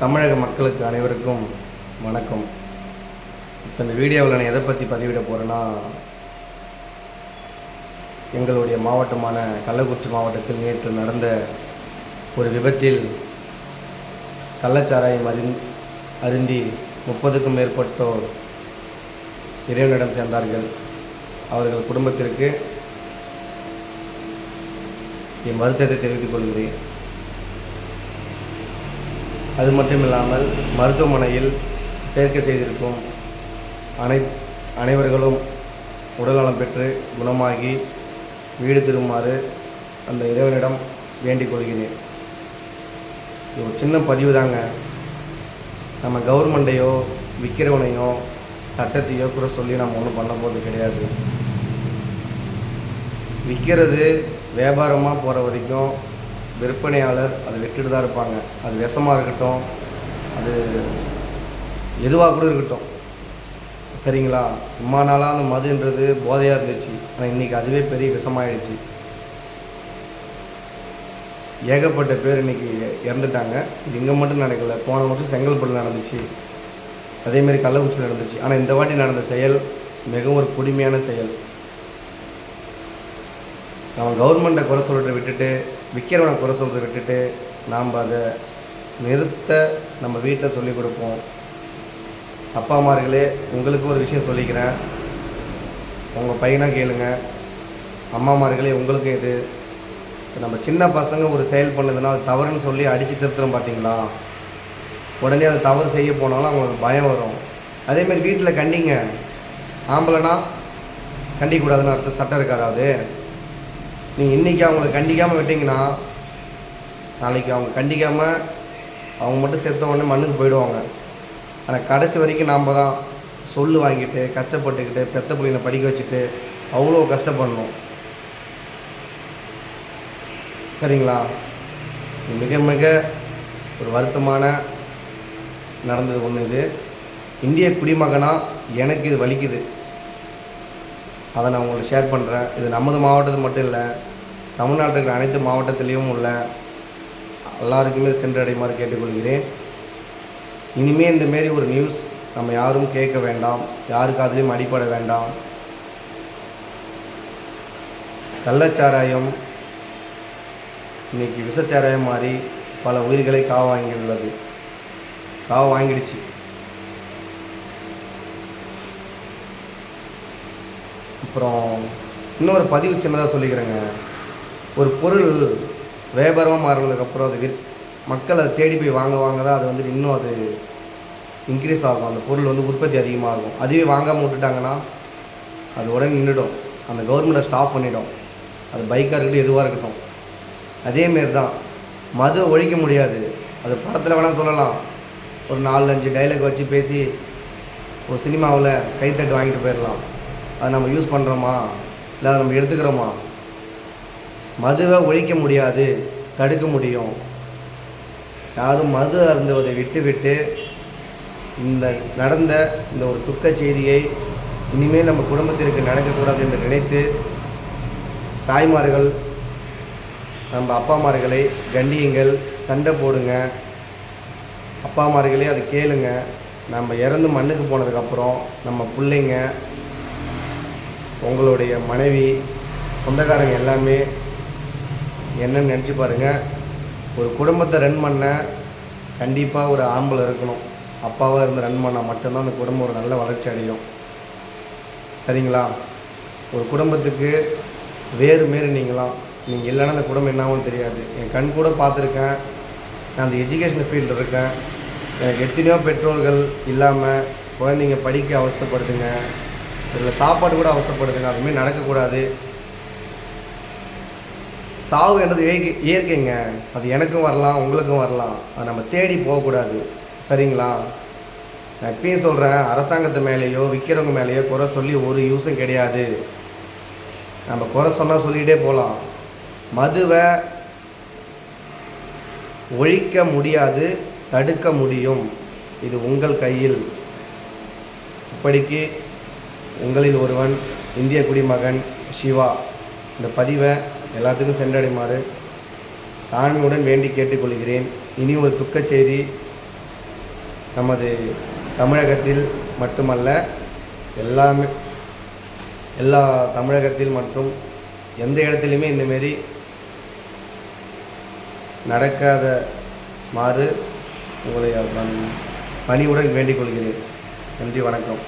தமிழக மக்களுக்கு அனைவருக்கும் வணக்கம். இப்போ இந்த வீடியோவில் நான் எதை பற்றி பதிவிட போகிறேன்னா எங்களுடைய மாவட்டமான கள்ளக்குறிச்சி மாவட்டத்தில் நேற்று நடந்த ஒரு விபத்தில் கள்ளச்சாராயம் அறிந் அருந்தி முப்பதுக்கும் மேற்பட்டோர் இறைவனிடம் சேர்ந்தார்கள். அவர்கள் குடும்பத்திற்கு என் வருத்தத்தை தெரிவித்துக் கொள்கிறேன். அது மட்டும் இல்லாமல் மருத்துவமனையில் சேர்க்கை செய்திருக்கும் அனை அனைவர்களும் உடல்நலம் பெற்று குணமாகி வீடு திரும்புமாறு அந்த இறைவனிடம் வேண்டிக் கொள்கிறேன். இது ஒரு சின்ன பதிவு தாங்க. நம்ம கவர்மெண்ட்டையோ விற்கிறவனையோ சட்டத்தையோ கூட சொல்லி நம்ம ஒன்றும் பண்ண போகிறது கிடையாது. விற்கிறது வியாபாரமாக போகிற வரைக்கும் விற்பனையாளர் அதை விட்டுட்டு தான் இருப்பாங்க. அது விஷமாக இருக்கட்டும் அது எதுவாக கூட இருக்கட்டும். சரிங்களா? இம்மா நாளாக அந்த மதுன்றது போதையாக இருந்துச்சு. ஆனால் இன்றைக்கி அதுவே பெரிய விஷமாயிடுச்சு. ஏகப்பட்ட பேர் இன்றைக்கி இறந்துட்டாங்க. இது இங்கே மட்டும் நடக்கலை. போன வருஷம் செங்கல்பட்டு நடந்துச்சு. அதேமாரி கள்ளக்குறிச்சி நடந்துச்சு. ஆனால் இந்த வாட்டி நடந்த செயல் மிகவும் ஒரு கொடுமையான செயல். அவன் கவர்மெண்ட்டை குறை சொல்கிறத விட்டுட்டு விற்கிறவனை குறை சொல்கிறத விட்டுட்டு நாம் அதை நிறுத்த நம்ம வீட்டில் சொல்லிக் கொடுப்போம். அப்பா அம்மார்களே உங்களுக்கு ஒரு விஷயம் சொல்லிக்கிறேன். உங்கள் பையனாக கேளுங்க. அம்மாமார்களே உங்களுக்கு இது. நம்ம சின்ன பசங்க ஒரு செயல் பண்ணுதுன்னா அது தவறுன்னு சொல்லி அடித்து திருத்துறோம் பார்த்தீங்களா உடனே அதை தவறு செய்ய போனாலும் அவங்களுக்கு பயம் வரும். அதேமாரி வீட்டில் கண்டிங்க. ஆம்பளைனா கண்டிக்கூடாதுன்னு அர்த்தம். சட்டம் இருக்காதாவது நீங்கள் இன்றைக்கி அவங்கள கண்டிக்காமல் விட்டீங்கன்னா நாளைக்கு அவங்க கண்டிக்காமல் அவங்க மட்டும் செத்த உடனே மண்ணுக்கு போயிடுவாங்க. ஆனால் கடைசி வரைக்கும் நாம் தான் சொல்லு வாங்கிட்டு கஷ்டப்பட்டுக்கிட்டு பெத்த பிள்ளைங்களை படிக்க வச்சுட்டு அவ்வளோ கஷ்டப்படணும். சரிங்களா? இது மிக மிக ஒரு வருத்தமான நடந்தது ஒன்று இது. இந்திய குடிமகனாக எனக்கு இது வலிக்குது. அதை நான் உங்களுக்கு ஷேர் பண்ணுறேன் இது நமது மாவட்டத்தில் மட்டும் இல்லை தமிழ்நாட்டில் இருக்கிற அனைத்து மாவட்டத்திலையும் உள்ள எல்லாருக்குமே சென்றடையுமாறு கேட்டுக்கொள்கிறேன். இனிமேல் இந்தமாரி ஒரு நியூஸ் நம்ம யாரும் கேட்க வேண்டாம். யாருக்கு அதுலேயும் அடிப்பட வேண்டாம். கள்ளச்சாராயம் இன்றைக்கி விஷச்சாராயம் மாறி பல உயிர்களை காவ வாங்கியுள்ளது. காவ வாங்கிடுச்சு. அப்புறம் இன்னொரு பதிவு சின்னதாக சொல்லிக்கிறேங்க. ஒரு பொருள் வியாபாரமாக மாறினதுக்கப்புறம் அது விற் மக்கள் அதை தேடி போய் வாங்க வாங்க தான் அது வந்து இன்னும் அது இன்க்ரீஸ் ஆகும். அந்த பொருள் வந்து உற்பத்தி அதிகமாகும் அதுவே வாங்காமல் விட்டுட்டாங்கன்னா அது உடனே நின்றுடும் அந்த கவர்மெண்ட்டை ஸ்டாப் பண்ணிடும். அது பைக்காக இருக்கட்டும் எதுவாக இருக்கட்டும். அதேமாரி தான். மது ஒழிக்க முடியாது. அது படத்தில் வேணால் சொல்லலாம். ஒரு நாலு அஞ்சு டைலாக் வச்சு பேசி ஒரு சினிமாவில் கைத்தட்டு வாங்கிட்டு போயிடலாம். அதை நம்ம யூஸ் பண்ணுறோமா இல்லை அதை நம்ம எடுத்துக்கிறோமா? மதுவை ஒழிக்க முடியாது தடுக்க முடியும். யாரும் மது அருந்துவதை விட்டுவிட்டு இந்த நடந்த இந்த ஒரு துக்க செய்தியை இனிமேல் நம்ம குடும்பத்திற்கு நடக்கக்கூடாது என்று நினைத்து தாய்மார்கள் நம்ம அப்பாமார்களை கண்டியுங்கள் சண்டை போடுங்க. அப்பாமார்களே அதை கேளுங்க. நம்ம இறந்து மண்ணுக்கு போனதுக்கப்புறம் நம்ம பிள்ளைங்க உங்களுடைய மனைவி சொந்தக்காரங்க எல்லாமே என்னன்னு நினச்சி பாருங்கள் ஒரு குடும்பத்தை ரன் பண்ண கண்டிப்பாக ஒரு ஆம்பளை இருக்கணும். அப்பாவாக இருந்து ரன் பண்ணால் மட்டும்தான் அந்த குடும்பம் ஒரு நல்ல வளர்ச்சி அடையும். சரிங்களா? ஒரு குடும்பத்துக்கு வேறு மாரி நீங்களாம் நீங்கள் இல்லைன்னா அந்த குடும்பம் என்னாகும் தெரியாது. என் கண் கூட பார்த்துருக்கேன். நான் அந்த எஜுகேஷன் ஃபீல்டில் இருக்கேன். எனக்கு எத்தனையோ பெற்றோர்கள் இல்லாமல் குழந்தைங்க படிக்க அவஸ்தைப்படுதுங்க. இதில் சாப்பாடு கூட அவஸ்தைப்படுதுங்க. அதுமாரி நடக்கக்கூடாது. சாவு என்றது இயற்கை இயற்கைங்க. அது எனக்கும் வரலாம் உங்களுக்கும் வரலாம். அது நம்ம தேடி போகக்கூடாது. சரிங்களா? நான் இப்பயும் சொல்கிறேன் அரசாங்கத்து மேலேயோ விற்கிறவங்க மேலேயோ குறை சொல்லி ஒரு யூஸும் கிடையாது. நம்ம குறை சொன்னால் சொல்லிகிட்டே போகலாம் மதுவை ஒழிக்க முடியாது தடுக்க முடியும். இது உங்கள் கையில். இப்படிக்கு உங்களில் ஒருவன் இந்திய குடிமகன் சிவா இந்த பதிவை எல்லாத்துக்கும் சென்றடைமாறு தாழ்மையுடன் வேண்டி கேட்டுக்கொள்கிறேன். இனி ஒரு துக்கச் செய்தி நமது தமிழகத்தில் மட்டுமல்ல எல்லாமே எல்லா தமிழகத்தில் மற்றும் எந்த இடத்துலையுமே இந்தமாரி நடக்காத மாறு உங்களை பணிவுடன் வேண்டிக் கொள்கிறேன். நன்றி வணக்கம்.